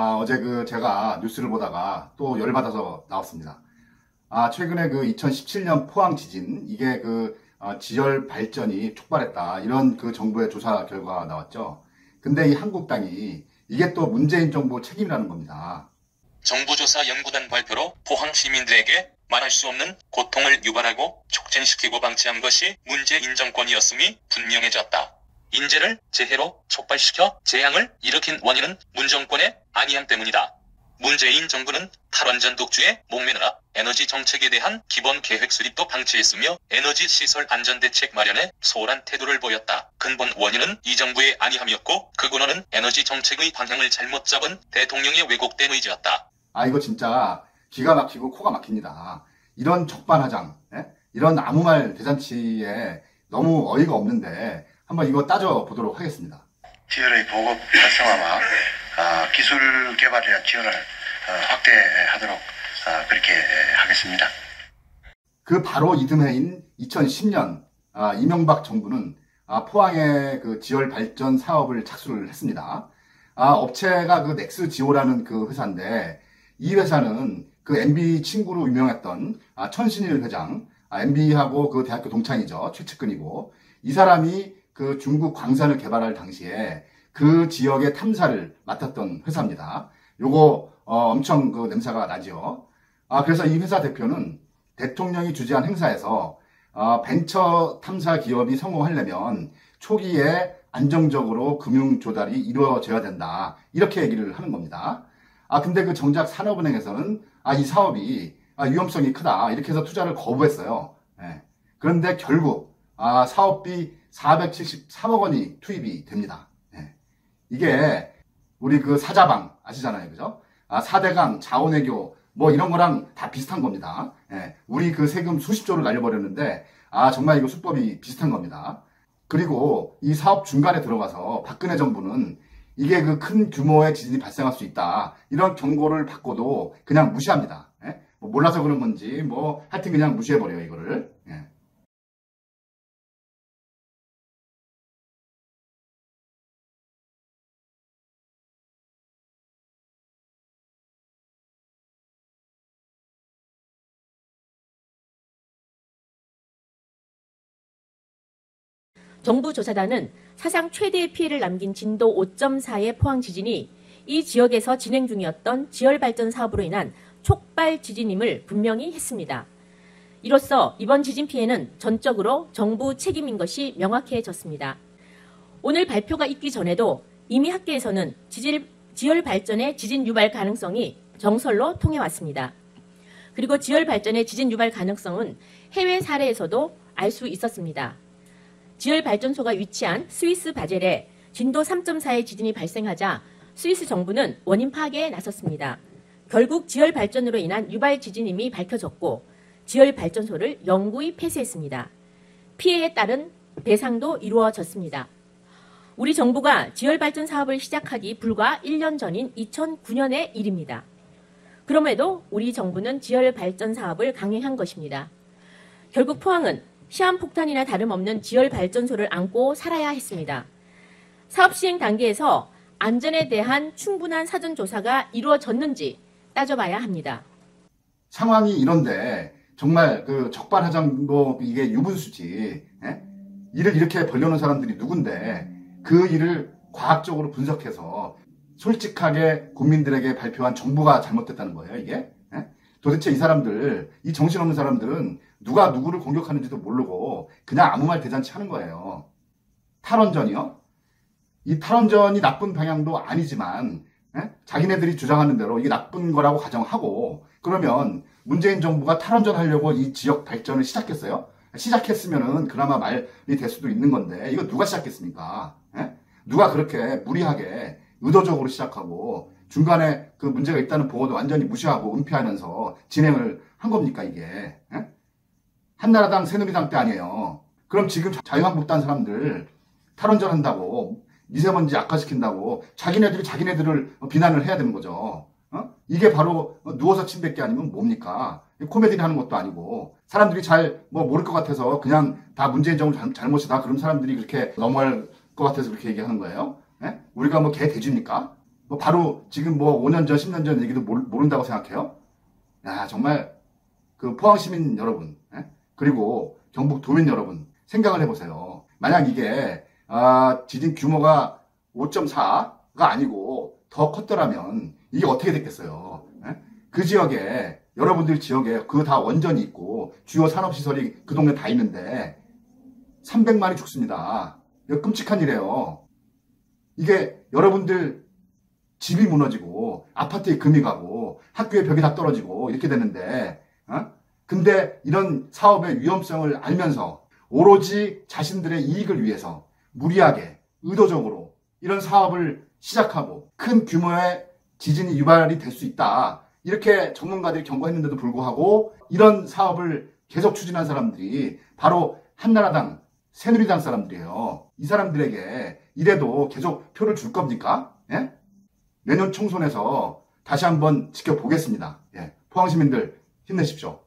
아, 어제 그 제가 뉴스를 보다가 또 열받아서 나왔습니다. 아, 최근에 그 2017년 포항 지진, 이게 그 아, 지열 발전이 촉발했다. 이런 그 정부의 조사 결과가 나왔죠. 근데 이 한국당이 이게 또 문재인 정부 책임이라는 겁니다. 정부조사 연구단 발표로 포항 시민들에게 말할 수 없는 고통을 유발하고 촉진시키고 방치한 것이 문재인 정권이었음이 분명해졌다. 인재를 재해로 촉발시켜 재앙을 일으킨 원인은 문정권의 안이함 때문이다. 문재인 정부는 탈원전 독주에 목매느라 에너지 정책에 대한 기본 계획 수립도 방치했으며 에너지 시설 안전 대책 마련에 소홀한 태도를 보였다. 근본 원인은 이 정부의 안이함이었고 그 근원은 에너지 정책의 방향을 잘못 잡은 대통령의 왜곡된 의지였다. 아, 이거 진짜 기가 막히고 코가 막힙니다. 이런 적반하장, 예? 이런 아무 말 대잔치에 너무 어이가 없는데 한번 이거 따져보도록 하겠습니다. 지열의 보급 활성화와 아, 기술 개발이나 지원을 어, 확대하도록 아, 그렇게 하겠습니다. 그 바로 이듬해인 2010년 아, 이명박 정부는 아, 포항의 그 지열 발전 사업을 착수를 했습니다. 아, 업체가 그 넥스 지오라는 그 회사인데 이 회사는 그 MB 친구로 유명했던 아, 천신일 회장, 아, MB하고 그 대학교 동창이죠 최측근이고 이 사람이 그 중국 광산을 개발할 당시에 그 지역의 탐사를 맡았던 회사입니다. 요거 어, 엄청 그 냄새가 나죠. 아 그래서 이 회사 대표는 대통령이 주재한 행사에서 어, 벤처 탐사 기업이 성공하려면 초기에 안정적으로 금융 조달이 이루어져야 된다. 이렇게 얘기를 하는 겁니다. 아 근데 그 정작 산업은행에서는 아 이 사업이 아, 위험성이 크다. 이렇게 해서 투자를 거부했어요. 예. 그런데 결국 아 사업비 473억 원이 투입이 됩니다. 예. 이게 우리 그 사자방 아시잖아요. 그죠? 아, 사대강, 자원외교 뭐 이런 거랑 다 비슷한 겁니다. 예. 우리 그 세금 수십조를 날려버렸는데 아 정말 이거 수법이 비슷한 겁니다. 그리고 이 사업 중간에 들어가서 박근혜 정부는 이게 그 큰 규모의 지진이 발생할 수 있다. 이런 경고를 받고도 그냥 무시합니다. 예? 뭐 몰라서 그런 건지 뭐 하여튼 그냥 무시해버려요 이거를. 정부 조사단은 사상 최대의 피해를 남긴 진도 5.4의 포항 지진이 이 지역에서 진행 중이었던 지열 발전 사업으로 인한 촉발 지진임을 분명히 했습니다. 이로써 이번 지진 피해는 전적으로 정부 책임인 것이 명확해졌습니다. 오늘 발표가 있기 전에도 이미 학계에서는 지질, 지열 발전의 지진 유발 가능성이 정설로 통해왔습니다. 그리고 지열 발전의 지진 유발 가능성은 해외 사례에서도 알 수 있었습니다. 지열 발전소가 위치한 스위스 바젤에 진도 3.4의 지진이 발생하자 스위스 정부는 원인 파악에 나섰습니다. 결국 지열 발전으로 인한 유발 지진임이 밝혀졌고 지열 발전소를 영구히 폐쇄했습니다. 피해에 따른 배상도 이루어졌습니다. 우리 정부가 지열 발전 사업을 시작하기 불과 1년 전인 2009년의 일입니다. 그럼에도 우리 정부는 지열 발전 사업을 강행한 것입니다. 결국 포항은 시한폭탄이나 다름없는 지열 발전소를 안고 살아야 했습니다. 사업 시행 단계에서 안전에 대한 충분한 사전 조사가 이루어졌는지 따져봐야 합니다. 상황이 이런데 정말 그 적반하장도 이게 유분수지. 예? 일을 이렇게 벌려놓은 사람들이 누군데 그 일을 과학적으로 분석해서 솔직하게 국민들에게 발표한 정부가 잘못됐다는 거예요, 이게. 예? 도대체 이 사람들, 이 정신없는 사람들은 누가 누구를 공격하는지도 모르고 그냥 아무 말 대잔치 하는 거예요. 탈원전이요? 이 탈원전이 나쁜 방향도 아니지만 예? 자기네들이 주장하는 대로 이게 나쁜 거라고 가정하고 그러면 문재인 정부가 탈원전 하려고 이 지역 발전을 시작했어요? 시작했으면은 그나마 말이 될 수도 있는 건데 이거 누가 시작했습니까? 예? 누가 그렇게 무리하게 의도적으로 시작하고 중간에 그 문제가 있다는 보고도 완전히 무시하고 은폐하면서 진행을 한 겁니까 이게? 예? 한나라당 새누리당 때 아니에요. 그럼 지금 자유한국당 사람들 탈원전 한다고 미세먼지 악화시킨다고 자기네들이 자기네들을 비난을 해야 되는 거죠. 어? 이게 바로 누워서 침 뱉기 아니면 뭡니까? 코미디를 하는 것도 아니고 사람들이 잘 뭐 모를 것 같아서 그냥 다 문재인 정부 잘못이다 그런 사람들이 그렇게 넘어갈 것 같아서 그렇게 얘기하는 거예요. 예? 우리가 뭐 개 돼지입니까? 뭐 바로 지금 뭐 5년 전, 10년 전 얘기도 모른다고 생각해요? 야, 정말 그 포항 시민 여러분, 예? 그리고 경북 도민 여러분 생각을 해보세요. 만약 이게 아, 지진 규모가 5.4가 아니고 더 컸더라면 이게 어떻게 됐겠어요? 예? 그 지역에 여러분들 지역에 그 다 원전이 있고 주요 산업시설이 그 동네 다 있는데 300만이 죽습니다. 이거 끔찍한 일이에요. 이게 여러분들 집이 무너지고 아파트에 금이 가고 학교에 벽이 다 떨어지고 이렇게 되는데 어? 근데 이런 사업의 위험성을 알면서 오로지 자신들의 이익을 위해서 무리하게 의도적으로 이런 사업을 시작하고 큰 규모의 지진이 유발이 될 수 있다. 이렇게 전문가들이 경고했는데도 불구하고 이런 사업을 계속 추진한 사람들이 바로 한나라당, 새누리당 사람들이에요. 이 사람들에게 이래도 계속 표를 줄 겁니까? 예? 내년 총선에서 다시 한번 지켜보겠습니다. 예. 포항 시민들 힘내십시오.